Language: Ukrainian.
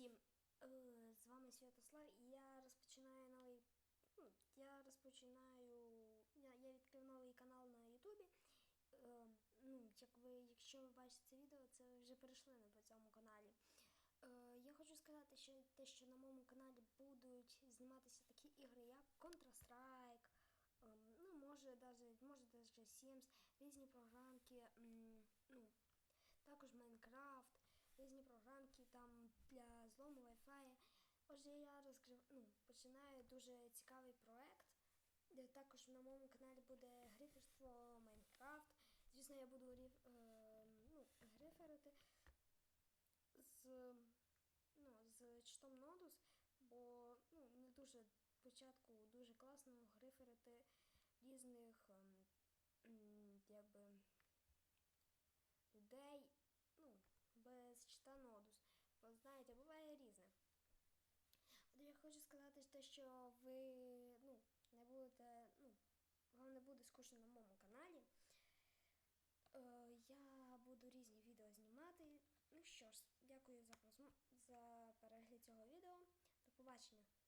Всім е, з вами Святослав і я розпочинаю новий. Ну, я розпочинаю. Я, відкрив новий канал на Ютубі. Е, ну, як ви, якщо ви бачите це відео, це ви вже перейшли по цьому каналі. Е, я хочу сказати, що те, що на моєму каналі будуть зніматися такі ігри, як Counter-Strike, ем, ну, може даже, може Sims, різні програмки, ну, також Майнкрафт, різні програмки для злому Wi-Fi. Отже, я розкрив, ну, починаю дуже цікавий проект. Де також на моєму каналі буде гриферство Майнкрафт. Звісно, я буду е, ну, гриферити з, ну, з читом Nodus, бо ну, не дуже спочатку дуже класно гриферити різних знаєте, буває різне. От я хочу сказати те, що ви ну, не будете, ну, вам не буде скучно на моєму каналі. Е, я буду різні відео знімати. Ну що ж, дякую за, за перегляд цього відео. До побачення.